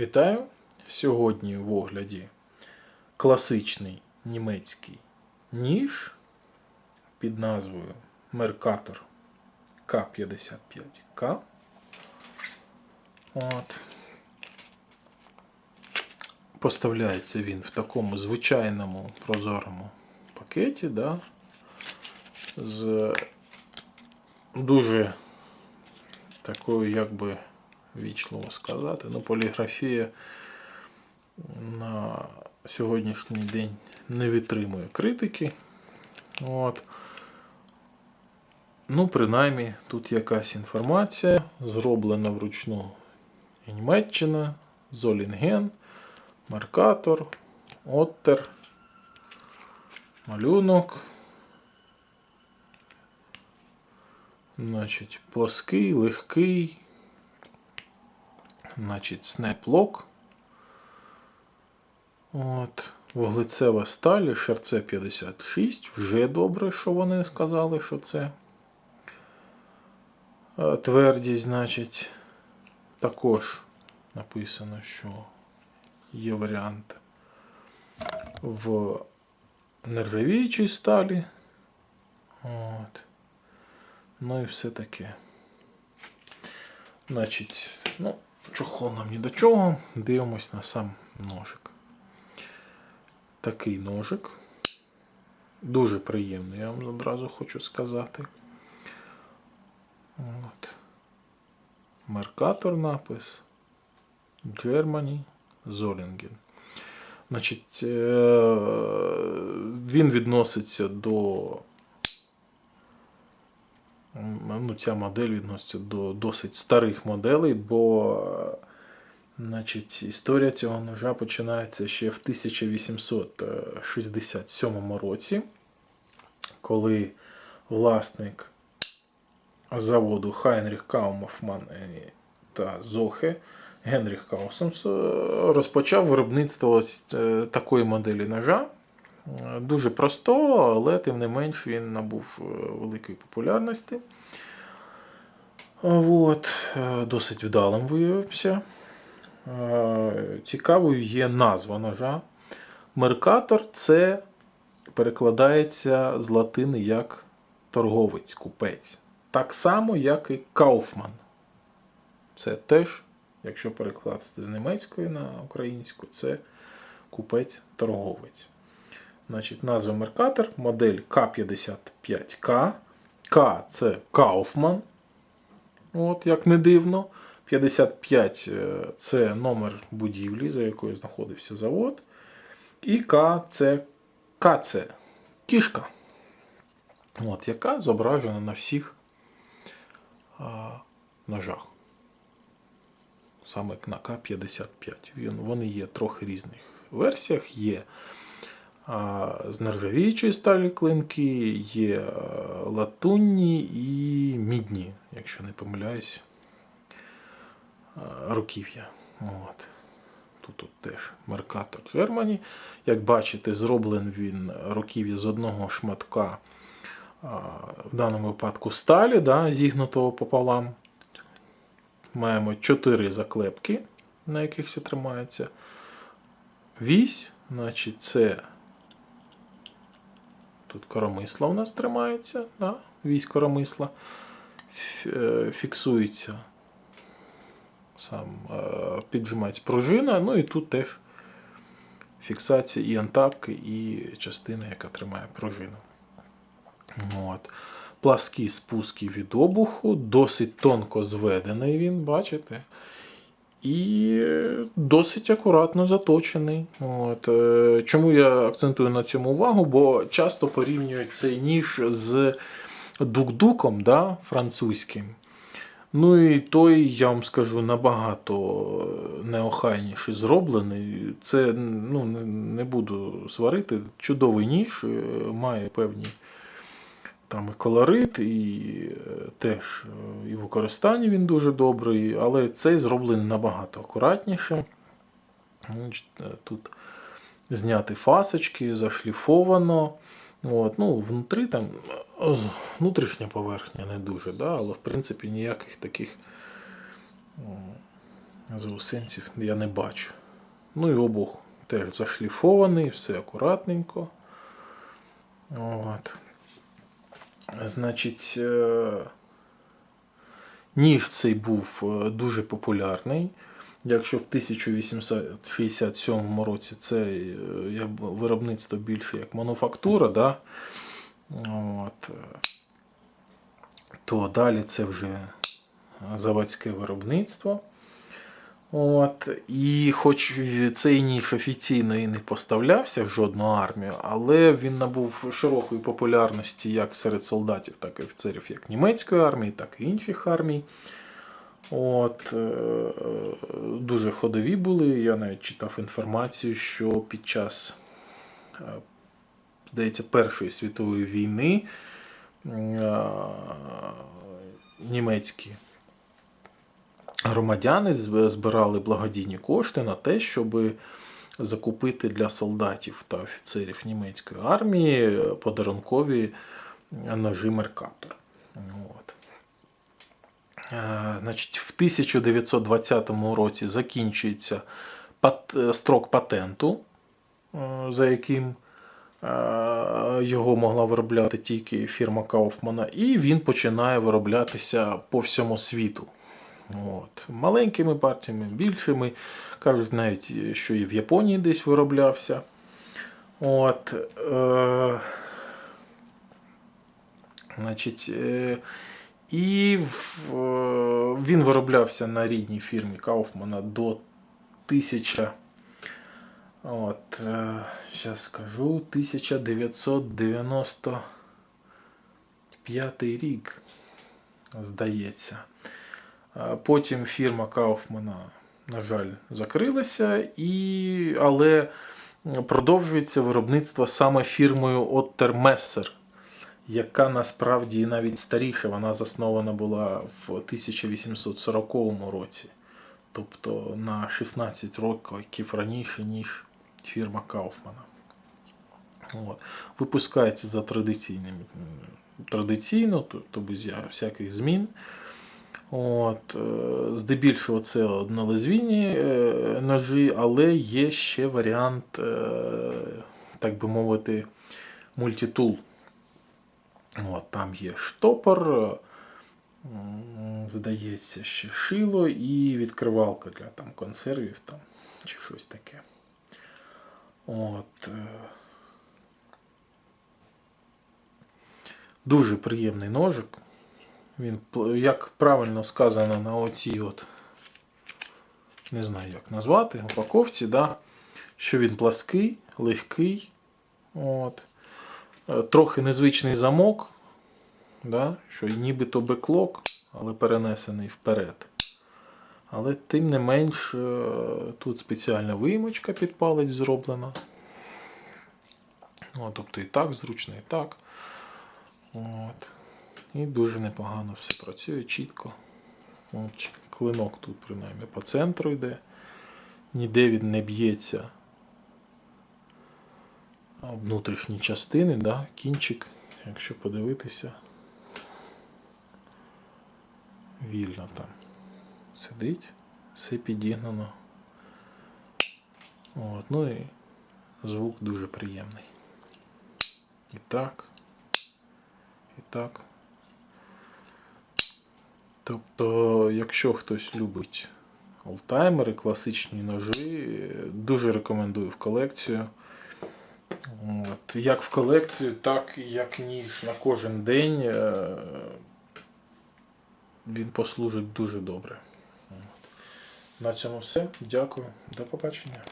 Вітаю! Сьогодні в огляді класичний німецький ніж під назвою Mercator К55К. От. Поставляється він в такому звичайному прозорому пакеті, да, з дуже такою, як би вічливо сказати, ну, поліграфія на сьогоднішній день не витримує критики. От. Ну, принаймні, тут якась інформація, зроблена вручну Німеччина, Золінген, маркатор, Оттер, малюнок. Значить, плоский, легкий. Значить, снеплок. От. Вуглецева сталь, шерце 56. Вже добре, що вони сказали, що це е, твердість, значить. Також написано, що є варіант в нержавіючій сталі. От. Ну і все таке. Значить, ну, чохол нам ні до чого. Дивимось на сам ножик. Такий ножик. Дуже приємний, я вам одразу хочу сказати. От. Меркатор напис. Germany Zollingen. Значить, е, він відноситься до ну, ця модель відноситься до досить старих моделей, бо значить, історія цього ножа починається ще в 1867 році, коли власник заводу Хайнріх Каумофман та Зохе Генріх Каусомс розпочав виробництво е, такої моделі ножа. Дуже просто, але тим не менш він набув е, великої популярності. От, е, досить вдалим виявився. Е, Цікавою є назва ножа. Меркатор це перекладається з латини як торговець, купець. Так само, як і Кауфман. Це теж, якщо перекласти з німецької на українську, це купець-торговець. Значить, назва Меркатор, модель К55К. К це Кауфман. От, як не дивно. 55 е, це номер будівлі, за якою знаходився завод. І К це КЦ. Кішка. От, яка зображена на всіх а, ножах. Саме на К55. Вони є трохи різних версіях. Є з нержавіючої сталі клинки, є латунні і мідні, якщо не помиляюсь, а, руків'я. От. Тут, тут теж Меркатор Germany. Як бачите, зроблений він руків'я з одного шматка, в даному випадку сталі, да, зігнутого пополам. Маємо 4 заклепки, на яких все тримається. Вісь, значить, це тут коромисла у нас тримається, да? вісь коромисла. Е, Фіксується сам е, піджимається пружина, ну і тут теж фіксація і антапки, і частина, яка тримає пружину. От. Пласкі спуски від обуху, досить тонко зведений він, бачите? І досить акуратно заточений. От. е, Чому я акцентую на цьому увагу? Бо часто порівнюють цей ніж з дук-дуком да, французьким. Ну і той, я вам скажу, набагато неохайніше зроблений. Це ну, не- не буду сварити. Чудовий ніж, е, має певні там і колорит, і е, теж е, і в використанні він дуже добрий, але цей зроблений набагато акуратніше. Е, Тут зняті фасочки, зашліфовано. От, ну, внутрі там внутрішня поверхня не дуже, да, але в принципі ніяких таких Заусенців я не бачу. Ну і обух теж зашліфований, все акуратненько. От. Значить, е, ніж цей був е, дуже популярний. Якщо в 1867 році це е, виробництво більше як мануфактура, да? От, то далі це вже заводське виробництво. От, і хоч цей ніж офіційно і не поставлявся в жодну армію, але він набув широкої популярності як серед солдатів, так і офіцерів як німецької армії, так і інших армій. От, е, дуже ходові були. Я навіть читав інформацію, що під час, е, здається, Першої світової війни е, німецькі громадяни збирали благодійні кошти на те, щоб закупити для солдатів та офіцерів німецької армії подарункові ножі Меркатор. От. Е, Значить, в 1920 році закінчується е, строк патенту, е, за яким е, його могла виробляти тільки фірма Кауфмана, і він починає вироблятися по всьому світу. От. Маленькими партіями, більшими. Кажуть навіть, що і в Японії десь вироблявся. От, е, значить, е, і в, е, він вироблявся на рідній фірмі Кауфмана до 1000. От, е, зараз скажу, 1995 рік, здається. Потім фірма Кауфмана, на жаль, закрилася, і... але продовжується виробництво саме фірмою Оттер Мессер, яка насправді навіть старіша. Вона заснована була в 1840 році. Тобто на 16 років раніше, ніж фірма Кауфмана. От. Випускається за традиційним традиційно, тобто без всяких змін. От, е, здебільшого це однолезвійні е, ножі, але є ще варіант, е, так би мовити, мультитул. От, там є штопор, здається, ще шило і відкривалка для там, консервів там, чи щось таке. От, дуже приємний ножик. Він, як правильно сказано на оцій от, не знаю як назвати, упаковці, да, що він плаский, легкий. От. Е, Трохи незвичний замок, да, що нібито беклок, але перенесений вперед. Але тим не менш, е, тут спеціальна виймочка під палець зроблена. О, тобто і так зручно, і так. От. І дуже непогано все працює чітко. Клинок тут, принаймні, по центру йде. Ніде він не б'ється внутрішні частини, да? кінчик, якщо подивитися, вільно там сидить, все підігнано. От, ну і звук дуже приємний. І так. І так. Тобто, якщо хтось любить олтаймери, класичні ножі, дуже рекомендую в колекцію. От, як в колекцію, так і як ніж на кожен день. е, Він послужить дуже добре. От. На цьому все. Дякую. До побачення.